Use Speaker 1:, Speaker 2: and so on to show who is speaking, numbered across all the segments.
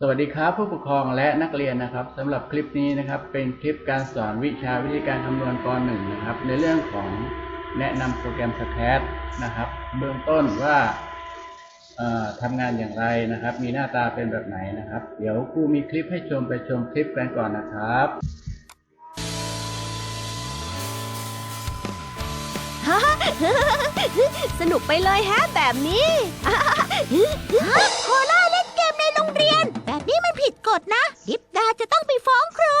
Speaker 1: สวัสดีครับ ผู้ปกครองและนักเรียนนะครับสำหรับคลิปนี้นะครับ เป็นคลิปการสอนวิชาวิธีการคำนวณป .1 นะครับ ในเรื่องของแนะนำโปรแกรม Scratch นะครับ เบื้องต้นว่าทำงานอย่างไรนะครับ มีหน้าตาเป็นแบบไหนนะครับ เดี๋ยวครูมีคลิปให้ชมไปชมคลิปกันก่อนนะครับ
Speaker 2: สนุกไปเลยแฮะแบบนี้
Speaker 3: โคล่าเล่นเกมในโรงเรียน ผิดกฎนะ ลิปดาจะต้องไปฟ้องครู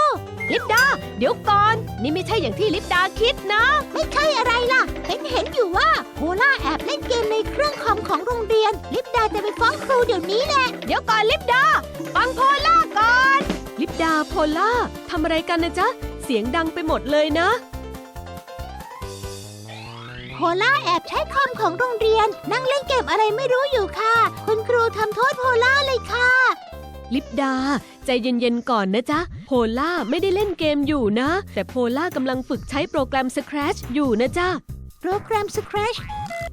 Speaker 2: ลิปดา เดี๋ยวก่อน นี่ไม่ใช่อย่างที่ลิปดาคิดนะ
Speaker 3: ไม่ใช่อะไรล่ะ เห็นเห็นอยู่ว่าโคล่าแอบเล่นเกมในเครื่องคอมของโรงเรียน ลิปดาจะไปฟ้องครูเดี๋ยวนี้แหละ
Speaker 2: เดี๋ยวก่อนลิปดา ฟังโพล่าก่อน ลิปดาโพล่าทำอะไรกันนะจ๊ะ เสียงดังไปหมดเลยนะ
Speaker 3: โคล่าแอบใช้คอมของโรงเรียน นั่งเล่นเกมอะไรไม่รู้อยู่ค่ะ คุณครูทำโทษโพล่าเลยค่ะ
Speaker 2: ลิปดา ใจเย็นๆก่อนนะจ๊ะ โพล่าไม่ได้เล่นเกมอยู่นะ แต่โพล่ากำลังฝึกใช้โปรแกรม Scratch อยู่นะจ๊ะ
Speaker 3: โปรแกรม Scratch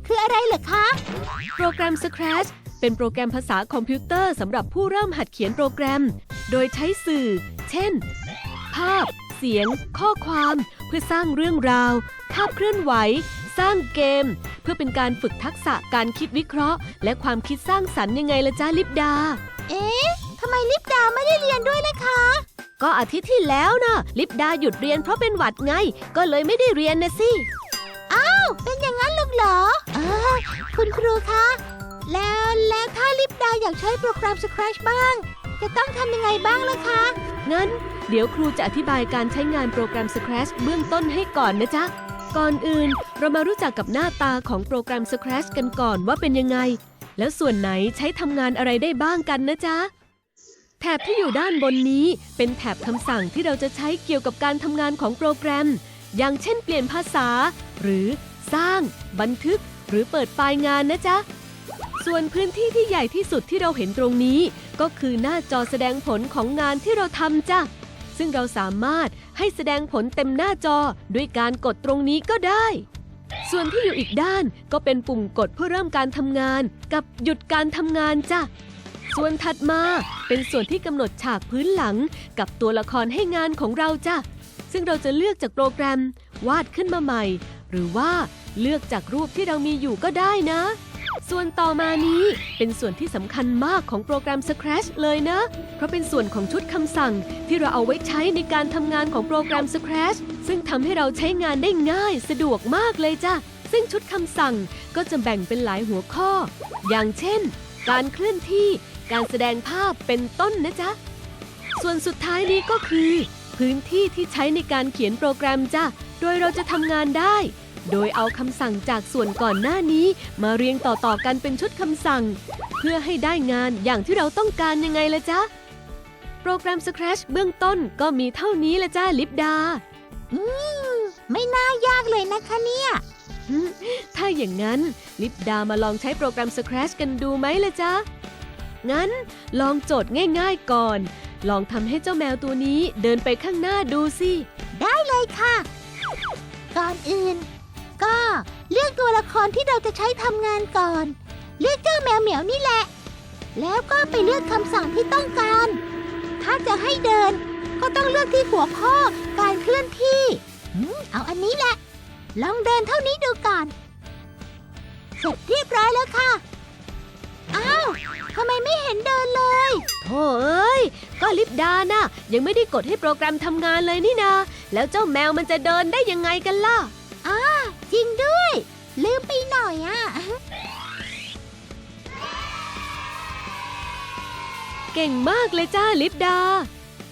Speaker 3: คืออะไรเหรอคะ
Speaker 2: โปรแกรม Scratch เป็นโปรแกรมภาษาคอมพิวเตอร์สำหรับผู้เริ่มหัดเขียนโปรแกรม โดยใช้สื่อ เช่น ภาพ เสียง ข้อความ เพื่อสร้างเรื่องราว ภาพเคลื่อนไหว สร้างเกม เพื่อเป็นการฝึกทักษะการคิดวิเคราะห์ และความคิดสร้างสรรค์ยังไงละจ้าลิปดา
Speaker 3: เอ๊ะ ทำไมลิปดาไม่ได้เรียนด้วยล่ะคะ
Speaker 2: ก็อาทิตย์ที่แล้วนะลิปดาหยุดเรียนเพราะเป็นหวัดไง ก็เลยไม่ได้เรียนนะสิ
Speaker 3: อ้าว เป็นอย่างนั้นลูกเหรอเออคุณครูคะ แล้วแล้วถ้าลิปดาอยากใช้โปรแกรม Scratch บ้าง จะต้องทำยังไงบ้างล่ะคะ
Speaker 2: งั้น เดี๋ยวครูจะอธิบายการใช้งานโปรแกรม Scratch เบื้องต้นให้ก่อนนะจ๊ะ ก่อนอื่น เรามารู้จักกับหน้าตาของโปรแกรม Scratch กันก่อนว่าเป็นยังไง แล้วส่วนไหนใช้ทำงานอะไรได้บ้างกันนะจ๊ะ แถบที่อยู่ด้านบนนี้ เป็นแถบคำสั่งที่เราจะใช้เกี่ยวกับการทำงานของโปรแกรม อย่างเช่นเปลี่ยนภาษา หรือสร้าง บันทึก หรือเปิดไฟล์งานนะจ๊ะ ส่วนพื้นที่ที่ใหญ่ที่สุดที่เราเห็นตรงนี้ ก็คือหน้าจอแสดงผลของงานที่เราทำจ้ะ ซึ่งเราสามารถให้แสดงผลเต็มหน้าจอด้วยการกดตรงนี้ก็ได้ ส่วนที่อยู่อีกด้านก็เป็นปุ่มกดเพื่อเริ่มการทำงาน กับหยุดการทำงานจ้ะ ส่วนถัดมาเป็นส่วนที่กำหนดฉากพื้นหลังกับตัวละครให้งานของเราจ้ะ ซึ่งเราจะเลือกจากโปรแกรมวาดขึ้นมาใหม่ หรือว่าเลือกจากรูปที่เรามีอยู่ก็ได้นะ ส่วนต่อมานี้เป็นส่วนที่สำคัญมากของโปรแกรม Scratch เลยนะ เพราะเป็นส่วนของชุดคำสั่งที่เราเอาไว้ใช้ในการทำงานของโปรแกรม Scratch ซึ่งทำให้เราใช้งานได้ง่ายสะดวกมากเลยจ้ะซึ่งชุดคำสั่งก็จะแบ่งเป็นหลายหัวข้อ อย่างเช่น การเคลื่อนที่ การแสดงภาพเป็นต้นนะจ๊ะ ส่วนสุดท้ายนี้ก็คือ พื้นที่ที่ใช้ในการเขียนโปรแกรมจ้ะ โดยเราจะทำงานได้ โดยเอาคำสั่งจากส่วนก่อนหน้านี้ มาเรียงต่อๆกันเป็นชุดคำสั่ง เพื่อให้ได้งานอย่างที่เราต้องการยังไงละจ๊ะ โปรแกรม Scratch เบื้องต้นก็มีเท่านี้ละจ้าลิปดา
Speaker 3: อืม ไม่น่ายากเลยนะคะเนี่ย
Speaker 2: ถ้าอย่างนั้น ลิปดามาลองใช้โปรแกรม Scratch กันดูไหมล่ะจ๊ะ งั้นลองโจทย์ง่ายๆก่อน ลองทำให้เจ้าแมวตัวนี้เดินไปข้างหน้าดูสิ
Speaker 3: ได้เลยค่ะ ก่อนอื่น ก็เลือกตัวละครที่เราจะใช้ทำงานก่อน เลือกเจ้าแมวเหมียวนี่แหละ แล้วก็ไปเลือกคำสั่งที่ต้องการ ถ้าจะให้เดิน ก็ต้องเลือกที่หัวข้อการเคลื่อนที่อืมเอาอันนี้แหละ ลองเดินเท่านี้ดูก่อน เสร็จเรียบร้อยแล้วค่ะ อ้าว ทำไมไม่เห็นเดินเลย
Speaker 2: โธ่เอ้ย ก็ลิปดานะยังไม่ได้กดให้โปรแกรมทำงานเลยนี่นา แล้วเจ้าแมวมันจะเดินได้ยังไงกันล่ะ
Speaker 3: อ่าจริงด้วย ลืมไปหน่อยอะ
Speaker 2: เก่งมากเลยจ้าลิปดา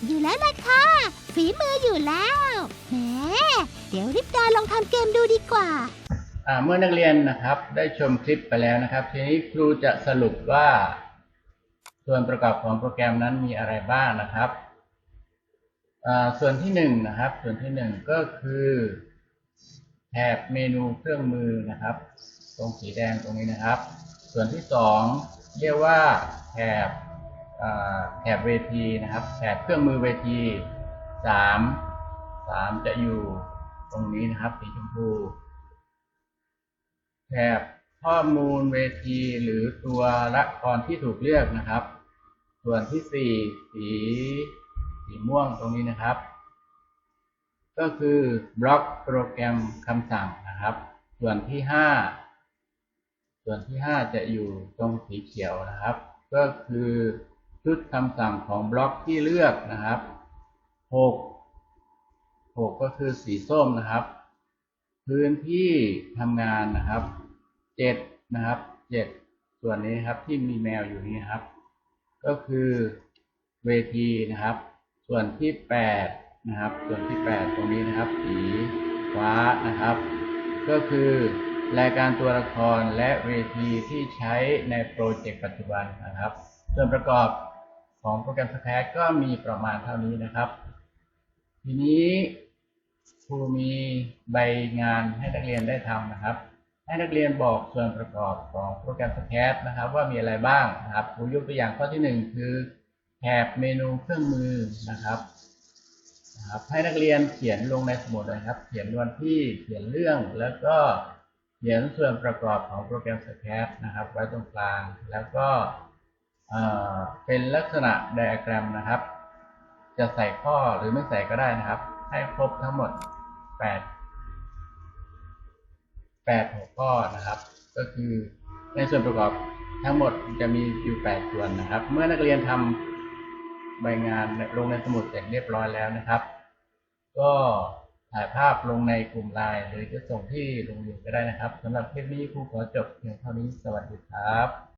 Speaker 3: อยู่แล้วล่ะค่ะฝีมืออยู่แล้ว แหม เดี๋ยวริบดาลองทำเกมดูดีกว่า
Speaker 1: อ่าเมื่อนักเรียนนะครับได้ชมคลิปไปแล้วนะครับ ทีนี้ครูจะสรุปว่า ส่วนประกอบของโปรแกรมนั้นมีอะไรบ้างนะครับอ่าส่วนที่หนึ่งนะครับ ส่วนที่หนึ่งก็คือแถบเมนูเครื่องมือนะครับ ตรงสีแดงตรงนี้นะครับ ส่วนที่สองเรียกว่าแถบแถบเวทีนะครับแถบเครื่องมือเวทีสามสามจะอยู่ ตรงนี้นะครับสีชมพูแถบข้อมูลเวทีหรือตัวละครที่ถูกเลือกนะครับ ส่วนที่สี่สีสีม่วงตรงนี้นะครับ ก็คือบล็อกโปรแกรมคำสั่งนะครับ ส่วนที่ห้าส่วนที่ห้าจะอยู่ตรงสีเขียวนะครับ ก็คือชุดคำสั่งของบล็อกที่เลือกนะครับหก หกก็คือสีส้มนะครับ พื้นที่ทำงานนะครับเจ็ดนะครับเจ็ดส่วนนี้ครับที่มีแมวอยู่นี้ครับ ก็คือเวทีนะครับ ส่วนที่แปดนะครับ ส่วนที่แปดตรงนี้นะครับ สีฟ้านะครับ ก็คือรายการตัวละครและเวทีที่ใช้ในโปรเจกต์ปัจจุบันนะครับ ส่วนประกอบของโปรแกรมสแครก็มีประมาณเท่านี้นะครับ ทีนี้ครูมีใบงานให้นักเรียนได้ทำนะครับ ให้นักเรียนบอกส่วนประกอบของโปรแกรมสแครนะครับ ว่ามีอะไรบ้างนะครับครูยกตัวอย่างข้อที่หนึ่งคือแถบเมนูเครื่องมือนะครับนะครับให้นักเรียนเขียนลงในสมุดเลยครับ เขียนวันที่เขียนเรื่องแล้วก็เขียนส่วนประกอบของโปรแกรมสแครนะครับ ไว้ตรงกลาง แล้วก็เป็นลักษณะไดอะแกรมนะครับ จะใส่ข้อหรือไม่ใส่ก็ได้นะครับ ให้ครบทั้งหมด8 8หัวข้อนะครับ ก็คือในส่วนประกอบทั้งหมดจะมีอยู่8ส่วนนะครับ เมื่อนักเรียนทำใบงานลงในสมุดเสร็จเรียบร้อยแล้วนะครับ ก็ถ่ายภาพลงในกลุ่มไลน์หรือจะส่งที่โรงเรียนก็ได้นะครับสำหรับคลิปนี้ครูขอจบเพียงเท่านี้สวัสดีครับ